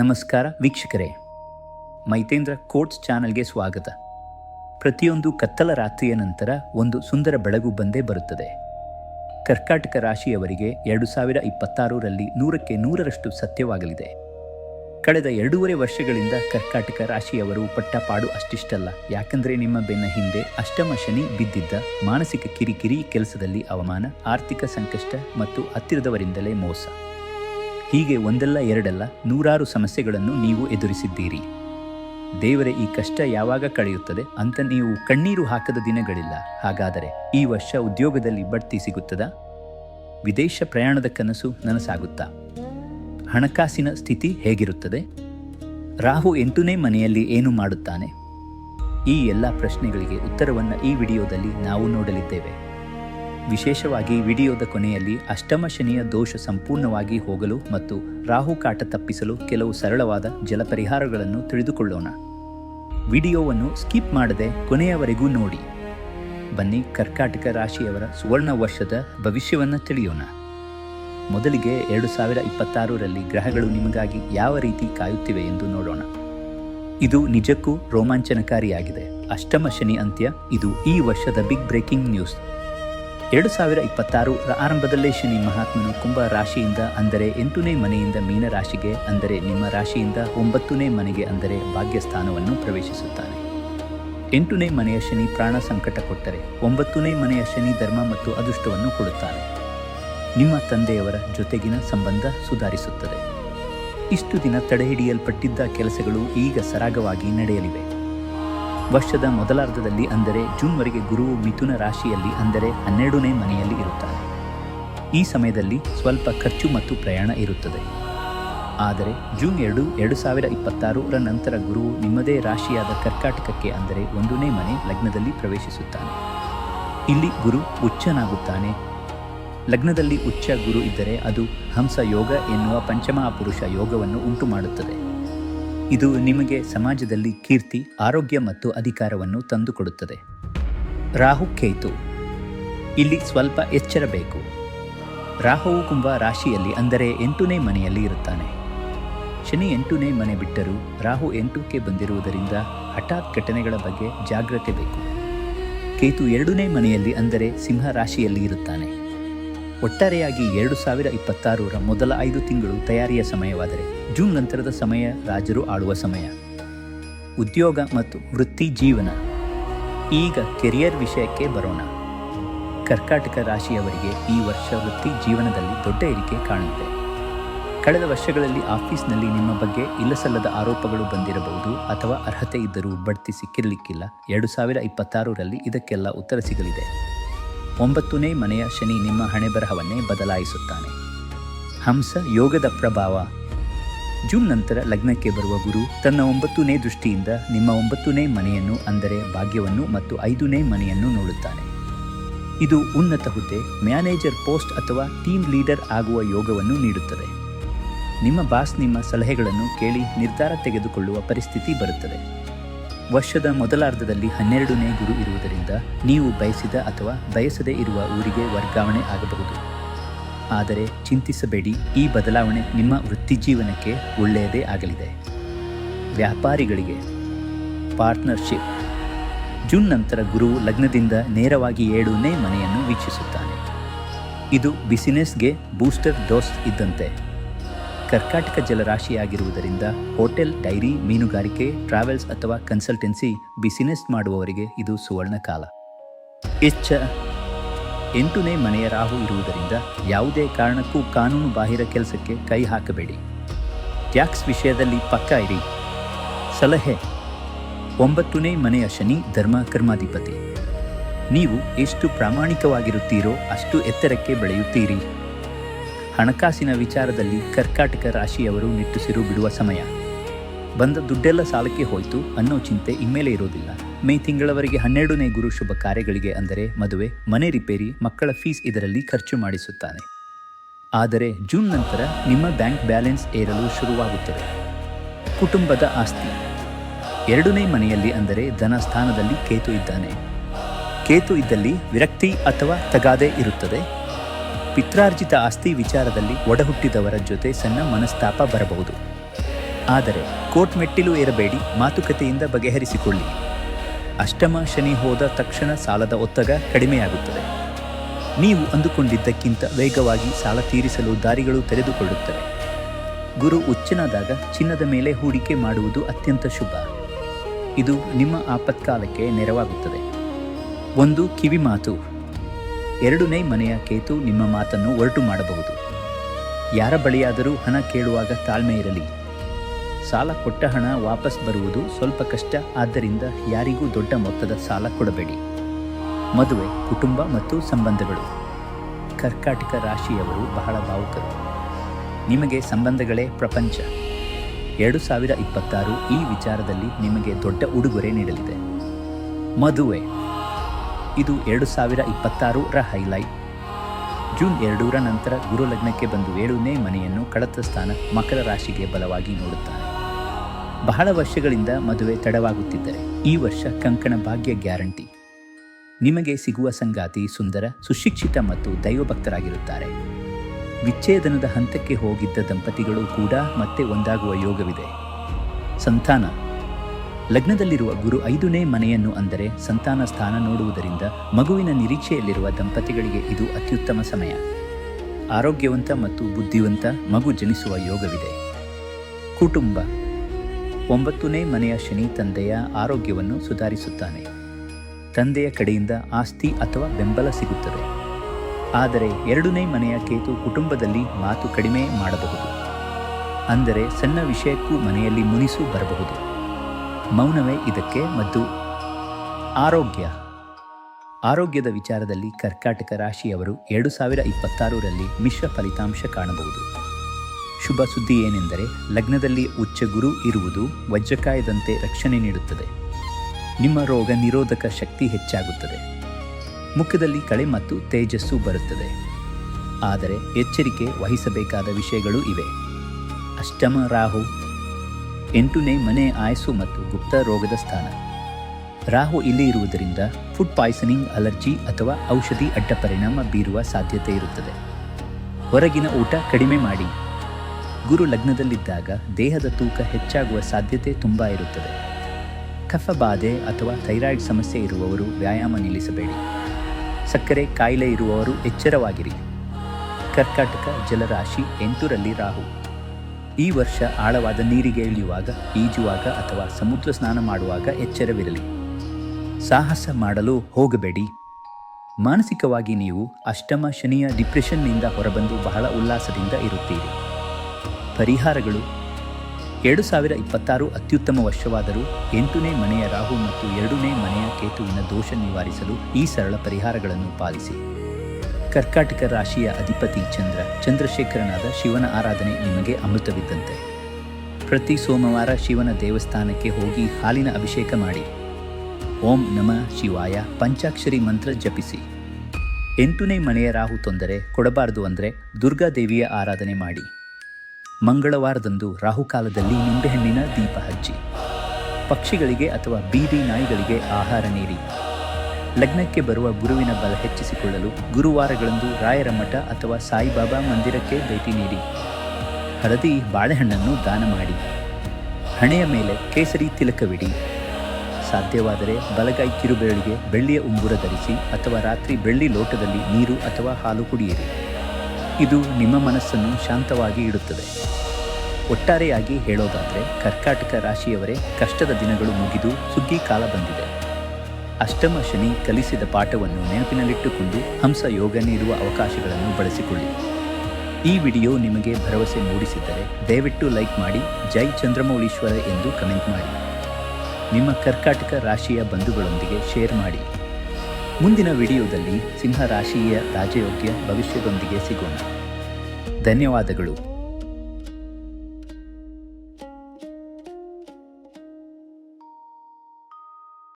ನಮಸ್ಕಾರ ವೀಕ್ಷಕರೇ. ಮೈತೇಂದ್ರ ಕೋಟ್ಸ್ ಚಾನಲ್ಗೆ ಸ್ವಾಗತ. ಪ್ರತಿಯೊಂದು ಕತ್ತಲ ರಾತ್ರಿಯ ನಂತರ ಒಂದು ಸುಂದರ ಬೆಳಗು ಬಂದೇ ಬರುತ್ತದೆ. ಕರ್ಕಾಟಕ ರಾಶಿಯವರಿಗೆ ಎರಡು ಸಾವಿರ ಇಪ್ಪತ್ತಾರರಲ್ಲಿ ನೂರಕ್ಕೆ ನೂರರಷ್ಟು ಸತ್ಯವಾಗಲಿದೆ. ಕಳೆದ ಎರಡೂವರೆ ವರ್ಷಗಳಿಂದ ಕರ್ಕಾಟಕ ರಾಶಿಯವರು ಪಟ್ಟಪಾಡು ಅಷ್ಟಿಷ್ಟಲ್ಲ. ಯಾಕಂದರೆ ನಿಮ್ಮ ಬೆನ್ನ ಹಿಂದೆ ಅಷ್ಟಮ ಶನಿ ಬಿದ್ದಿದ್ದ ಮಾನಸಿಕ ಕಿರಿಕಿರಿ ಕೆಲಸದಲ್ಲಿ ಅವಮಾನ, ಆರ್ಥಿಕ ಸಂಕಷ್ಟ ಮತ್ತು ಹತ್ತಿರದವರಿಂದಲೇ ಮೋಸ. ಹೀಗೆ ಒಂದಲ್ಲ ಎರಡಲ್ಲ ನೂರಾರು ಸಮಸ್ಯೆಗಳನ್ನು ನೀವು ಎದುರಿಸಿದ್ದೀರಿ. ದೇವರೇ, ಈ ಕಷ್ಟ ಯಾವಾಗ ಕಳೆಯುತ್ತದೆ? ಅಂತ ನೀವು ಕಣ್ಣೀರು ಹಾಕದ ದಿನಗಳಿಲ್ಲ. ಹಾಗಾದರೆ ಈ ವರ್ಷ ಉದ್ಯೋಗದಲ್ಲಿ ಬಡ್ತಿ ಸಿಗುತ್ತದಾ? ವಿದೇಶ ಪ್ರಯಾಣದ ಕನಸು ನನಸಾಗುತ್ತಾ? ಹಣಕಾಸಿನ ಸ್ಥಿತಿ ಹೇಗಿರುತ್ತದೆ? ರಾಹು ಎಂಟನೇ ಮನೆಯಲ್ಲಿ ಏನು ಮಾಡುತ್ತಾನೆ? ಈ ಎಲ್ಲ ಪ್ರಶ್ನೆಗಳಿಗೆ ಉತ್ತರವನ್ನು ಈ ವಿಡಿಯೋದಲ್ಲಿ ನಾವು ನೋಡಲಿದ್ದೇವೆ. ವಿಶೇಷವಾಗಿ ವಿಡಿಯೋದ ಕೊನೆಯಲ್ಲಿ ಅಷ್ಟಮ ಶನಿಯ ದೋಷ ಸಂಪೂರ್ಣವಾಗಿ ಹೋಗಲು ಮತ್ತು ರಾಹು ಕಾಟ ತಪ್ಪಿಸಲು ಕೆಲವು ಸರಳವಾದ ಜಲಪರಿಹಾರಗಳನ್ನು ತಿಳಿದುಕೊಳ್ಳೋಣ. ವಿಡಿಯೋವನ್ನು ಸ್ಕಿಪ್ ಮಾಡದೆ ಕೊನೆಯವರೆಗೂ ನೋಡಿ. ಬನ್ನಿ ಕರ್ಕಾಟಕ ರಾಶಿಯವರ ಸುವರ್ಣ ವರ್ಷದ ಭವಿಷ್ಯವನ್ನು ತಿಳಿಯೋಣ. ಮೊದಲಿಗೆ ಎರಡು ಸಾವಿರ ಇಪ್ಪತ್ತಾರರಲ್ಲಿ ಗ್ರಹಗಳು ನಿಮಗಾಗಿ ಯಾವ ರೀತಿ ಕಾಯುತ್ತಿವೆ ಎಂದು ನೋಡೋಣ. ಇದು ನಿಜಕ್ಕೂ ರೋಮಾಂಚನಕಾರಿಯಾಗಿದೆ. ಅಷ್ಟಮ ಶನಿ ಅಂತ್ಯ, ಇದು ಈ ವರ್ಷದ ಬಿಗ್ ಬ್ರೇಕಿಂಗ್ ನ್ಯೂಸ್. ಎರಡು ಸಾವಿರ ಇಪ್ಪತ್ತಾರು ಆರಂಭದಲ್ಲೇ ಶನಿ ಮಹಾತ್ಮನು ಕುಂಭ ರಾಶಿಯಿಂದ ಅಂದರೆ ಎಂಟನೇ ಮನೆಯಿಂದ ಮೀನ ರಾಶಿಗೆ ಅಂದರೆ ನಿಮ್ಮ ರಾಶಿಯಿಂದ ಒಂಬತ್ತನೇ ಮನೆಗೆ ಅಂದರೆ ಭಾಗ್ಯಸ್ಥಾನವನ್ನು ಪ್ರವೇಶಿಸುತ್ತಾನೆ. ಎಂಟನೇ ಮನೆಯ ಶನಿ ಪ್ರಾಣ ಸಂಕಟ ಕೊಟ್ಟರೆ ಒಂಬತ್ತನೇ ಮನೆಯ ಶನಿ ಧರ್ಮ ಮತ್ತು ಅದೃಷ್ಟವನ್ನು ಕೊಡುತ್ತಾನೆ. ನಿಮ್ಮ ತಂದೆಯವರ ಜೊತೆಗಿನ ಸಂಬಂಧ ಸುಧಾರಿಸುತ್ತದೆ. ಇಷ್ಟು ದಿನ ತಡೆಹಿಡಿಯಲ್ಪಟ್ಟಿದ್ದ ಕೆಲಸಗಳು ಈಗ ಸರಾಗವಾಗಿ ನಡೆಯಲಿವೆ. ವರ್ಷದ ಮೊದಲಾರ್ಧದಲ್ಲಿ ಅಂದರೆ ಜೂನ್ವರೆಗೆ ಗುರುವು ಮಿಥುನ ರಾಶಿಯಲ್ಲಿ ಅಂದರೆ ಹನ್ನೆರಡನೇ ಮನೆಯಲ್ಲಿ ಇರುತ್ತಾರೆ ಈ ಸಮಯದಲ್ಲಿ ಸ್ವಲ್ಪ ಖರ್ಚು ಮತ್ತು ಪ್ರಯಾಣ ಇರುತ್ತದೆ. ಆದರೆ ಜೂನ್ ಎರಡು ಎರಡು ಸಾವಿರ ಇಪ್ಪತ್ತಾರರ ನಂತರ ಗುರುವು ನಿಮ್ಮದೇ ರಾಶಿಯಾದ ಕರ್ಕಾಟಕಕ್ಕೆ ಅಂದರೆ ಒಂದನೇ ಮನೆ ಲಗ್ನದಲ್ಲಿ ಪ್ರವೇಶಿಸುತ್ತಾನೆ. ಇಲ್ಲಿ ಗುರು ಉಚ್ಚನಾಗುತ್ತಾನೆ ಲಗ್ನದಲ್ಲಿ ಉಚ್ಚ ಗುರು ಇದ್ದರೆ ಅದು ಹಂಸ ಯೋಗ ಎನ್ನುವ ಪಂಚಮಹಾಪುರುಷ ಯೋಗವನ್ನು ಉಂಟು ಮಾಡುತ್ತದೆ ಇದು ನಿಮಗೆ ಸಮಾಜದಲ್ಲಿ ಕೀರ್ತಿ, ಆರೋಗ್ಯ ಮತ್ತು ಅಧಿಕಾರವನ್ನು ತಂದುಕೊಡುತ್ತದೆ. ರಾಹು ಕೇತು. ಇಲ್ಲಿ ಸ್ವಲ್ಪ ಎಚ್ಚರಬೇಕು. ರಾಹುವು ಕುಂಭ ರಾಶಿಯಲ್ಲಿ ಅಂದರೆ ಎಂಟನೇ ಮನೆಯಲ್ಲಿ ಇರುತ್ತಾನೆ. ಶನಿ ಎಂಟನೇ ಮನೆ ಬಿಟ್ಟರೂ ರಾಹು ಎಂಟಕ್ಕೆ ಬಂದಿರುವುದರಿಂದ ಹಠಾತ್ ಘಟನೆಗಳ ಬಗ್ಗೆ ಜಾಗ್ರತೆ ಬೇಕು. ಕೇತು ಎರಡನೇ ಮನೆಯಲ್ಲಿ ಅಂದರೆ ಸಿಂಹ ರಾಶಿಯಲ್ಲಿ ಇರುತ್ತಾನೆ. ಒಟ್ಟಾರೆಯಾಗಿ ಎರಡು ಸಾವಿರ ಇಪ್ಪತ್ತಾರರ ಮೊದಲ ಐದು ತಿಂಗಳು ತಯಾರಿಯ ಸಮಯವಾದರೆ ಜೂನ್ ನಂತರದ ಸಮಯ ರಾಜರು ಆಳುವ ಸಮಯ. ಉದ್ಯೋಗ ಮತ್ತು ವೃತ್ತಿ ಜೀವನ. ಈಗ ಕೆರಿಯರ್ ವಿಷಯಕ್ಕೆ ಬರೋಣ. ಕರ್ಕಾಟಕ ರಾಶಿಯವರಿಗೆ ಈ ವರ್ಷ ವೃತ್ತಿ ಜೀವನದಲ್ಲಿ ದೊಡ್ಡ ಏರಿಕೆ ಕಾಣುತ್ತೆ. ಕಳೆದ ವರ್ಷಗಳಲ್ಲಿ ಆಫೀಸ್ನಲ್ಲಿ ನಿಮ್ಮ ಬಗ್ಗೆ ಇಲ್ಲಸಲ್ಲದ ಆರೋಪಗಳು ಬಂದಿರಬಹುದು ಅಥವಾ ಅರ್ಹತೆ ಇದ್ದರೂ ಬಡ್ತಿ ಸಿಕ್ಕಿರಲಿಕ್ಕಿಲ್ಲ. ಎರಡು ಸಾವಿರ ಇಪ್ಪತ್ತಾರರಲ್ಲಿ ಇದಕ್ಕೆಲ್ಲ ಉತ್ತರ ಸಿಗಲಿದೆ. ಒಂಬತ್ತನೇ ಮನೆಯ ಶನಿ ನಿಮ್ಮ ಹಣೆಬರಹವನ್ನೇ ಬದಲಾಯಿಸುತ್ತಾನೆ. ಹಂಸ ಯೋಗದ ಪ್ರಭಾವ. ಜೂನ್ ನಂತರ ಲಗ್ನಕ್ಕೆ ಬರುವ ಗುರು ತನ್ನ ಒಂಬತ್ತನೇ ದೃಷ್ಟಿಯಿಂದ ನಿಮ್ಮ ಒಂಬತ್ತನೇ ಮನೆಯನ್ನು ಅಂದರೆ ಭಾಗ್ಯವನ್ನು ಮತ್ತು ಐದನೇ ಮನೆಯನ್ನು ನೋಡುತ್ತಾನೆ. ಇದು ಉನ್ನತ ಹುದ್ದೆ, ಮ್ಯಾನೇಜರ್ ಪೋಸ್ಟ್ ಅಥವಾ ಟೀಮ್ ಲೀಡರ್ ಆಗುವ ಯೋಗವನ್ನು ನೀಡುತ್ತದೆ. ನಿಮ್ಮ ಬಾಸ್ ನಿಮ್ಮ ಸಲಹೆಗಳನ್ನು ಕೇಳಿ ನಿರ್ಧಾರ ತೆಗೆದುಕೊಳ್ಳುವ ಪರಿಸ್ಥಿತಿ ಬರುತ್ತದೆ. ವರ್ಷದ ಮೊದಲಾರ್ಧದಲ್ಲಿ ಹನ್ನೆರಡನೇ ಗುರು ಇರುವುದರಿಂದ ನೀವು ಬಯಸಿದ ಅಥವಾ ಬಯಸದೇ ಇರುವ ಊರಿಗೆ ವರ್ಗಾವಣೆ ಆಗಬಹುದು. ಆದರೆ ಚಿಂತಿಸಬೇಡಿ, ಈ ಬದಲಾವಣೆ ನಿಮ್ಮ ವೃತ್ತಿಜೀವನಕ್ಕೆ ಒಳ್ಳೆಯದೇ ಆಗಲಿದೆ. ವ್ಯಾಪಾರಿಗಳಿಗೆ ಪಾರ್ಟ್ನರ್ಶಿಪ್. ಜೂನ್ ನಂತರ ಗುರು ಲಗ್ನದಿಂದ ನೇರವಾಗಿ ಏಳನೇ ಮನೆಯನ್ನು ವೀಕ್ಷಿಸುತ್ತಾನೆ. ಇದು ಬಿಸಿನೆಸ್ಗೆ ಬೂಸ್ಟರ್ ಡೋಸ್ ಇದ್ದಂತೆ. ಕರ್ಕಾಟಕ ಜಲರಾಶಿಯಾಗಿರುವುದರಿಂದ ಹೋಟೆಲ್, ಡೈರಿ, ಮೀನುಗಾರಿಕೆ, ಟ್ರಾವೆಲ್ಸ್ ಅಥವಾ ಕನ್ಸಲ್ಟೆನ್ಸಿ, ಬಿಸಿನೆಸ್ ಮಾಡುವವರಿಗೆ ಇದು ಸುವರ್ಣ ಕಾಲ. ಇಚ್ಛ. ಎಂಟನೇ ಮನೆಯ ರಾಹು ಇರುವುದರಿಂದ ಯಾವುದೇ ಕಾರಣಕ್ಕೂ ಕಾನೂನು ಬಾಹಿರ ಕೆಲಸಕ್ಕೆ ಕೈ ಹಾಕಬೇಡಿ. ಟ್ಯಾಕ್ಸ್ ವಿಷಯದಲ್ಲಿ ಪಕ್ಕ ಇರಿ. ಸಲಹೆ. ಒಂಬತ್ತನೇ ಮನೆಯ ಶನಿ ಧರ್ಮ ಕರ್ಮಾಧಿಪತಿ. ನೀವು ಎಷ್ಟು ಪ್ರಾಮಾಣಿಕವಾಗಿರುತ್ತೀರೋ ಅಷ್ಟು ಎತ್ತರಕ್ಕೆ ಬೆಳೆಯುತ್ತೀರಿ. ಹಣಕಾಸಿನ ವಿಚಾರದಲ್ಲಿ ಕರ್ಕಾಟಕ ರಾಶಿಯವರು ನಿಟ್ಟುಸಿರು ಬಿಡುವ ಸಮಯ. ಬಂದ ದುಡ್ಡೆಲ್ಲ ಸಾಲಕ್ಕೆ ಹೋಯಿತು ಅನ್ನೋ ಚಿಂತೆ ಇನ್ಮೇಲೆ ಇರೋದಿಲ್ಲ. ಮೇ ತಿಂಗಳವರೆಗೆ ಹನ್ನೆರಡನೇ ಗುರು ಶುಭ ಕಾರ್ಯಗಳಿಗೆ ಅಂದರೆ ಮದುವೆ, ಮನೆ ರಿಪೇರಿ, ಮಕ್ಕಳ ಫೀಸ್ ಇದರಲ್ಲಿ ಖರ್ಚು ಮಾಡಿಸುತ್ತಾನೆ. ಆದರೆ ಜೂನ್ ನಂತರ ನಿಮ್ಮ ಬ್ಯಾಂಕ್ ಬ್ಯಾಲೆನ್ಸ್ ಏರಲು ಶುರುವಾಗುತ್ತದೆ. ಕುಟುಂಬದ ಆಸ್ತಿ. ಎರಡನೇ ಮನೆಯಲ್ಲಿ ಅಂದರೆ ಧನ ಸ್ಥಾನದಲ್ಲಿ ಕೇತು ಇದ್ದಾನೆ. ಕೇತು ಇದ್ದಲ್ಲಿ ವಿರಕ್ತಿ ಅಥವಾ ತಗಾದೆ ಇರುತ್ತದೆ. ಪಿತ್ರಾರ್ಜಿತ ಆಸ್ತಿ ವಿಚಾರದಲ್ಲಿ ಒಡಹುಟ್ಟಿದವರ ಜೊತೆ ಸಣ್ಣ ಮನಸ್ತಾಪ ಬರಬಹುದು. ಆದರೆ ಕೋರ್ಟ್ ಮೆಟ್ಟಿಲು ಏರಬೇಡಿ, ಮಾತುಕತೆಯಿಂದ ಬಗೆಹರಿಸಿಕೊಳ್ಳಿ. ಅಷ್ಟಮ ಶನಿ ಹೋದ ತಕ್ಷಣ ಸಾಲದ ಒತ್ತಗ ಕಡಿಮೆಯಾಗುತ್ತದೆ. ನೀವು ಅಂದುಕೊಂಡಿದ್ದಕ್ಕಿಂತ ವೇಗವಾಗಿ ಸಾಲ ತೀರಿಸಲು ದಾರಿಗಳು ತೆರೆದುಕೊಳ್ಳುತ್ತವೆ. ಗುರು ಉಚ್ಚನಾದಾಗ ಚಿನ್ನದ ಮೇಲೆ ಹೂಡಿಕೆ ಮಾಡುವುದು ಅತ್ಯಂತ ಶುಭ. ಇದು ನಿಮ್ಮ ಆಪತ್ಕಾಲಕ್ಕೆ ನೆರವಾಗುತ್ತದೆ. ಒಂದು ಕಿವಿ ಮಾತು ಎರಡನೇ ಮನೆಯ ಕೇತು ನಿಮ್ಮ ಮಾತನ್ನು ಒರಟು ಮಾಡಬಹುದು. ಯಾರ ಬಳಿಯಾದರೂ ಹಣ ಕೇಳುವಾಗ ತಾಳ್ಮೆ ಇರಲಿ. ಸಾಲ ಕೊಟ್ಟ ಹಣ ವಾಪಸ್ ಬರುವುದು ಸ್ವಲ್ಪ ಕಷ್ಟ, ಆದ್ದರಿಂದ ಯಾರಿಗೂ ದೊಡ್ಡ ಮೊತ್ತದ ಸಾಲ ಕೊಡಬೇಡಿ. ಮದುವೆ, ಕುಟುಂಬ ಮತ್ತು ಸಂಬಂಧಗಳು. ಕರ್ಕಾಟಕ ರಾಶಿಯವರು ಬಹಳ ಭಾವುಕರು. ನಿಮಗೆ ಸಂಬಂಧಗಳೇ ಪ್ರಪಂಚ. ಎರಡು ಸಾವಿರ ಇಪ್ಪತ್ತಾರು ಈ ವಿಚಾರದಲ್ಲಿ ನಿಮಗೆ ದೊಡ್ಡ ಉಡುಗೊರೆ ನೀಡಲಿದೆ. ಮದುವೆ ಇದು ಎರಡು ಸಾವಿರ ಇಪ್ಪತ್ತಾರರ ಹೈಲೈಟ್. ಜೂನ್ ಎರಡೂರ ನಂತರ ಗುರು ಲಗ್ನಕ್ಕೆ ಬಂದು ಏಳನೇ ಮನೆಯನ್ನು ಕಳತ ಸ್ಥಾನ ಮಕರ ರಾಶಿಗೆ ಬಲವಾಗಿ ನೋಡುತ್ತಾರೆ ಬಹಳ ವರ್ಷಗಳಿಂದ ಮದುವೆ ತಡವಾಗುತ್ತಿದ್ದರೆ ಈ ವರ್ಷ ಕಂಕಣ ಭಾಗ್ಯ ಗ್ಯಾರಂಟಿ. ನಿಮಗೆ ಸಿಗುವ ಸಂಗಾತಿ ಸುಂದರ, ಸುಶಿಕ್ಷಿತ ಮತ್ತು ದೈವಭಕ್ತರಾಗಿರುತ್ತಾರೆ. ವಿಚ್ಛೇದನದ ಹಂತಕ್ಕೆ ಹೋಗಿದ್ದ ದಂಪತಿಗಳು ಕೂಡ ಮತ್ತೆ ಒಂದಾಗುವ ಯೋಗವಿದೆ. ಸಂತಾನ. ಲಗ್ನದಲ್ಲಿರುವ ಗುರು ಐದನೇ ಮನೆಯನ್ನು ಅಂದರೆ ಸಂತಾನ ಸ್ಥಾನ ನೋಡುವುದರಿಂದ ಮಗುವಿನ ನಿರೀಕ್ಷೆಯಲ್ಲಿರುವ ದಂಪತಿಗಳಿಗೆ ಇದು ಅತ್ಯುತ್ತಮ ಸಮಯ. ಆರೋಗ್ಯವಂತ ಮತ್ತು ಬುದ್ಧಿವಂತ ಮಗು ಜನಿಸುವ ಯೋಗವಿದೆ. ಕುಟುಂಬ. ಒಂಬತ್ತನೇ ಮನೆಯ ಶನಿ ತಂದೆಯ ಆರೋಗ್ಯವನ್ನು ಸುಧಾರಿಸುತ್ತಾನೆ. ತಂದೆಯ ಕಡೆಯಿಂದ ಆಸ್ತಿ ಅಥವಾ ಬೆಂಬಲ ಸಿಗುತ್ತದೆ. ಆದರೆ ಎರಡನೇ ಮನೆಯ ಕೇತು ಕುಟುಂಬದಲ್ಲಿ ಮಾತು ಕಡಿಮೆ ಮಾಡಬಹುದು. ಅಂದರೆ ಸಣ್ಣ ವಿಷಯಕ್ಕೂ ಮನೆಯಲ್ಲಿ ಮುನಿಸು ಬರಬಹುದು. ಮೌನವೇ ಇದಕ್ಕೆ ಮತ್ತು ಆರೋಗ್ಯ. ಆರೋಗ್ಯದ ವಿಚಾರದಲ್ಲಿ ಕರ್ಕಾಟಕ ರಾಶಿಯವರು ಎರಡು ಸಾವಿರ ಇಪ್ಪತ್ತಾರರಲ್ಲಿ ಮಿಶ್ರ ಫಲಿತಾಂಶ ಕಾಣಬಹುದು. ಶುಭ ಸುದ್ದಿ ಏನೆಂದರೆ ಲಗ್ನದಲ್ಲಿ ಉಚ್ಚ ಗುರು ಇರುವುದು ವಜ್ರಕಾಯದಂತೆ ರಕ್ಷಣೆ ನೀಡುತ್ತದೆ. ನಿಮ್ಮ ರೋಗ ನಿರೋಧಕ ಶಕ್ತಿ ಹೆಚ್ಚಾಗುತ್ತದೆ. ಮುಖದಲ್ಲಿ ಕಳೆ ಮತ್ತು ತೇಜಸ್ಸು ಬರುತ್ತದೆ. ಆದರೆ ಎಚ್ಚರಿಕೆ ವಹಿಸಬೇಕಾದ ವಿಷಯಗಳು ಇವೆ. ಅಷ್ಟಮ ರಾಹು ಎಂಟನೇ ಮನೆ ಆಯಸ್ಸು ಮತ್ತು ಗುಪ್ತ ರೋಗದ ಸ್ಥಾನ. ರಾಹು ಇಲ್ಲಿ ಇರುವುದರಿಂದ ಫುಡ್ ಪಾಯ್ಸನಿಂಗ್, ಅಲರ್ಜಿ ಅಥವಾ ಔಷಧಿ ಅಡ್ಡ ಪರಿಣಾಮ ಬೀರುವ ಸಾಧ್ಯತೆ ಇರುತ್ತದೆ. ಹೊರಗಿನ ಊಟ ಕಡಿಮೆ ಮಾಡಿ. ಗುರು ಲಗ್ನದಲ್ಲಿದ್ದಾಗ ದೇಹದ ತೂಕ ಹೆಚ್ಚಾಗುವ ಸಾಧ್ಯತೆ ತುಂಬ ಇರುತ್ತದೆ. ಕಫ ಬಾಧೆ ಅಥವಾ ಥೈರಾಯ್ಡ್ ಸಮಸ್ಯೆ ಇರುವವರು ವ್ಯಾಯಾಮ ನಿಲ್ಲಿಸಬೇಡಿ. ಸಕ್ಕರೆ ಕಾಯಿಲೆ ಇರುವವರು ಎಚ್ಚರವಾಗಿರಿ. ಕರ್ಕಾಟಕ ಜಲರಾಶಿ ಎಂಟರಲ್ಲಿ ರಾಹು. ಈ ವರ್ಷ ಆಳವಾದ ನೀರಿಗೆ ಇಳಿಯುವಾಗ, ಈಜುವಾಗ ಅಥವಾ ಸಮುದ್ರ ಸ್ನಾನ ಮಾಡುವಾಗ ಎಚ್ಚರವಿರಲಿ. ಸಾಹಸ ಮಾಡಲು ಹೋಗಬೇಡಿ. ಮಾನಸಿಕವಾಗಿ ನೀವು ಅಷ್ಟಮ ಶನಿಯ ಡಿಪ್ರೆಷನ್ನಿಂದ ಹೊರಬಂದು ಬಹಳ ಉಲ್ಲಾಸದಿಂದ ಇರುತ್ತೀರಿ. ಪರಿಹಾರಗಳು. ಎರಡು ಸಾವಿರ ಇಪ್ಪತ್ತಾರು ಅತ್ಯುತ್ತಮ ವರ್ಷವಾದರೂ ಎಂಟನೇ ಮನೆಯ ರಾಹು ಮತ್ತು ಎರಡನೇ ಮನೆಯ ಕೇತುವಿನ ದೋಷ ನಿವಾರಿಸಲು ಈ ಸರಳ ಪರಿಹಾರಗಳನ್ನು ಪಾಲಿಸಿ. ಕರ್ಕಾಟಕ ರಾಶಿಯ ಅಧಿಪತಿ ಚಂದ್ರ, ಚಂದ್ರಶೇಖರನಾದ ಶಿವನ ಆರಾಧನೆ ನಿಮಗೆ ಅಮೃತವಿದ್ದಂತೆ. ಪ್ರತಿ ಸೋಮವಾರ ಶಿವನ ದೇವಸ್ಥಾನಕ್ಕೆ ಹೋಗಿ ಹಾಲಿನ ಅಭಿಷೇಕ ಮಾಡಿ. ಓಂ ನಮ ಶಿವಾಯ, ಪಂಚಾಕ್ಷರಿ ಮಂತ್ರ ಜಪಿಸಿ. ಎಂಟನೇ ಮನೆಯ ರಾಹು ತೊಂದರೆ, ಕೊಡಬಾರದು ಅಂದರೆ ದುರ್ಗಾದೇವಿಯ ಆರಾಧನೆ ಮಾಡಿ. ಮಂಗಳವಾರದಂದು ರಾಹುಕಾಲದಲ್ಲಿ ನಿಂಬೆಹಣ್ಣಿನ ದೀಪ ಹಚ್ಚಿ. ಪಕ್ಷಿಗಳಿಗೆ ಅಥವಾ ಬೀದಿ ನಾಯಿಗಳಿಗೆ ಆಹಾರ ನೀಡಿ. ಲಗ್ನಕ್ಕೆ ಬರುವ ಗುರುವಿನ ಬಲ ಹೆಚ್ಚಿಸಿಕೊಳ್ಳಲು ಗುರುವಾರಗಳಂದು ರಾಯರ ಮಠ ಅಥವಾ ಸಾಯಿಬಾಬಾ ಮಂದಿರಕ್ಕೆ ಭೇಟಿ ನೀಡಿ. ಹಳದಿ ಬಾಳೆಹಣ್ಣನ್ನು ದಾನ ಮಾಡಿ. ಹಣೆಯ ಮೇಲೆ ಕೇಸರಿ ತಿಲಕವಿಡಿ. ಸಾಧ್ಯವಾದರೆ ಬಲಗೈ ಕಿರುಬೆರಳಿಗೆ ಬೆಳ್ಳಿಯ ಉಂಗುರ ಧರಿಸಿ ಅಥವಾ ರಾತ್ರಿ ಬೆಳ್ಳಿ ಲೋಟದಲ್ಲಿ ನೀರು ಅಥವಾ ಹಾಲು ಕುಡಿಯಿರಿ. ಇದು ನಿಮ್ಮ ಮನಸ್ಸನ್ನು ಶಾಂತವಾಗಿ ಇಡುತ್ತದೆ. ಒಟ್ಟಾರೆಯಾಗಿ ಹೇಳೋದಾದರೆ ಕರ್ಕಾಟಕ ರಾಶಿಯವರೇ ಕಷ್ಟದ ದಿನಗಳು ಮುಗಿದು ಸುಗ್ಗಿ ಕಾಲ ಬಂದಿದೆ. ಅಷ್ಟಮ ಶನಿ ಕಲಿಸಿದ ಪಾಠವನ್ನು ನೆನಪಿನಲ್ಲಿಟ್ಟುಕೊಂಡು ಹಂಸ ಯೋಗ ನೀಡುವ ಅವಕಾಶಗಳನ್ನು ಬಳಸಿಕೊಳ್ಳಿ. ಈ ವಿಡಿಯೋ ನಿಮಗೆ ಭರವಸೆ ಮೂಡಿಸಿದ್ದರೆ ದಯವಿಟ್ಟು ಲೈಕ್ ಮಾಡಿ, ಜೈ ಚಂದ್ರಮೌಳೀಶ್ವರ ಎಂದು ಕಮೆಂಟ್ ಮಾಡಿ. ನಿಮ್ಮ ಕರ್ಕಾಟಕ ರಾಶಿಯ ಬಂಧುಗಳೊಂದಿಗೆ ಶೇರ್ ಮಾಡಿ. ಮುಂದಿನ ವಿಡಿಯೋದಲ್ಲಿ ಸಿಂಹ ರಾಶಿಯ ರಾಜಯೋಗ್ಯ ಭವಿಷ್ಯದೊಂದಿಗೆ ಸಿಗೋಣ. ಧನ್ಯವಾದಗಳು.